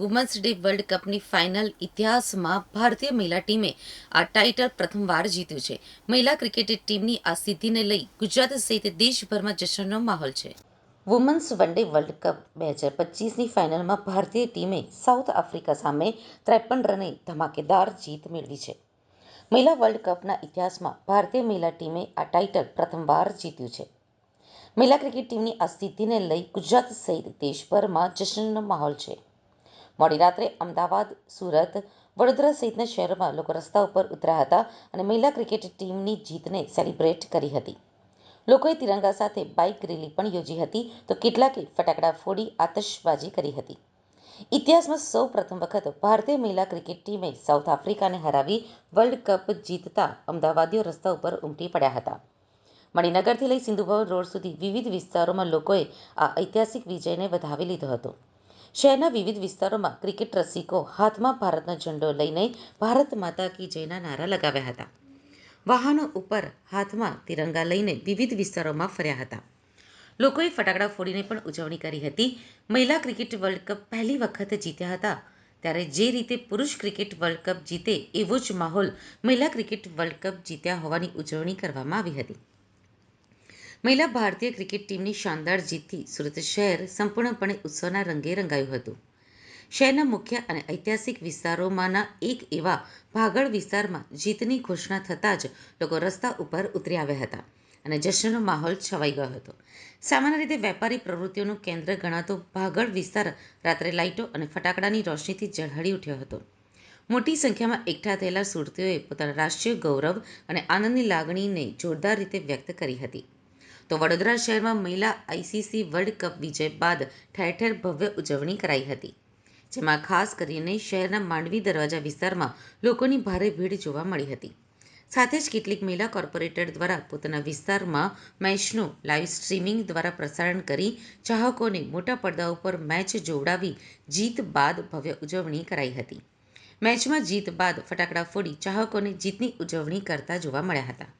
Women's day world કપની final ઇતિહાસમાં ભારતીય મહિલા ટીમે આ ટાઇટલ પ્રથમવાર જીત્યું છે. મહિલા ક્રિકેટ ટીમની આ સિદ્ધિને લઈ ગુજરાત સહિત દેશભરમાં જશ્નનો માહોલ છે. Women's one day world cup બે હજાર પચીસની ફાઇનલમાં ભારતીય ટીમે સાઉથ આફ્રિકા સામે ત્રેપન રને ધમાકેદાર જીત મેળવી છે. મહિલા વર્લ્ડ કપના ઇતિહાસમાં ભારતીય મહિલા ટીમે આ ટાઇટલ પ્રથમવાર જીત્યું છે. મહિલા ક્રિકેટ ટીમની આ સિદ્ધિને લઈ ગુજરાત સહિત દેશભરમાં જશ્નનો માહોલ છે. મોડી રાત્રે અમદાવાદ, સુરત, વડોદરા સહિતના શહેરોમાં લોકો રસ્તા ઉપર ઉતર્યા હતા અને મહિલા ક્રિકેટ ટીમની જીતને સેલિબ્રેટ કરી હતી. લોકોએ તિરંગા સાથે બાઇક રેલી પણ યોજી હતી તો કેટલાકે ફટાકડા ફોડી આતશબાજી કરી હતી. ઇતિહાસમાં સૌ પ્રથમ વખત ભારતીય મહિલા ક્રિકેટ ટીમે સાઉથ આફ્રિકાને હરાવી વર્લ્ડ કપ જીતતા અમદાવાદીઓ રસ્તા ઉપર ઉમટી પડ્યા હતા. મણિનગરથી લઈ સિંધુભવન રોડ સુધી વિવિધ વિસ્તારોમાં લોકોએ આ ઐતિહાસિક વિજયને વધાવી લીધો હતો. શહેરના વિવિધ વિસ્તારોમાં ક્રિકેટ રસિકો હાથમાં ભારતનો ઝંડો લઈને ભારત માતા કી જયના નારા લગાવ્યા હતા. વાહનો ઉપર હાથમાં તિરંગા લઈને વિવિધ વિસ્તારોમાં ફર્યા હતા. લોકોએ ફટાકડા ફોડીને પણ ઉજવણી કરી હતી. મહિલા ક્રિકેટ વર્લ્ડ કપ પહેલી વખત જીત્યા હતા. ત્યારે જે રીતે પુરુષ ક્રિકેટ વર્લ્ડ કપ જીતે એવો જ માહોલ મહિલા ક્રિકેટ વર્લ્ડ કપ જીત્યા હોવાની ઉજવણી કરવામાં આવી હતી. મહિલા ભારતીય ક્રિકેટ ટીમની શાનદાર જીતથી સુરત શહેર સંપૂર્ણપણે ઉત્સવના રંગે રંગાયું હતું. શહેરના મુખ્ય અને ઐતિહાસિક વિસ્તારોમાંના એક એવા ભાગળ વિસ્તારમાં જીતની ઘોષણા થતાં જ લોકો રસ્તા ઉપર ઉતરી આવ્યા હતા અને જશ્નનો માહોલ છવાઈ ગયો હતો. સામાન્ય રીતે વેપારી પ્રવૃત્તિઓનું કેન્દ્ર ગણાતો ભાગળ વિસ્તાર રાત્રે લાઇટો અને ફટાકડાની રોશનીથી ઝળહળી ઉઠ્યો હતો. મોટી સંખ્યામાં એકઠા થયેલા સુરતીઓએ પોતાના રાષ્ટ્રીય ગૌરવ અને આનંદની લાગણીને જોરદાર રીતે વ્યક્ત કરી હતી. તો વડોદરા શહેરમાં મહિલા આઈસીસી વર્લ્ડ કપ વિજય બાદ ઠેર ઠેર ભવ્ય ઉજવણી કરાઈ હતી, જેમાં ખાસ કરીને શહેરના માંડવી દરવાજા વિસ્તારમાં લોકોની ભારે ભીડ જોવા મળી હતી. સાથે જ કેટલીક મહિલા કોર્પોરેટર દ્વારા પોતાના વિસ્તારમાં મેચનું લાઈવ સ્ટ્રીમિંગ દ્વારા પ્રસારણ કરી ચાહકોને મોટા પડદા ઉપર મેચ જોવડાવી જીત બાદ ભવ્ય ઉજવણી કરાઈ હતી. મેચમાં જીત બાદ ફટાકડા ફોડી ચાહકોને જીતની ઉજવણી કરતા જોવા મળ્યા હતા.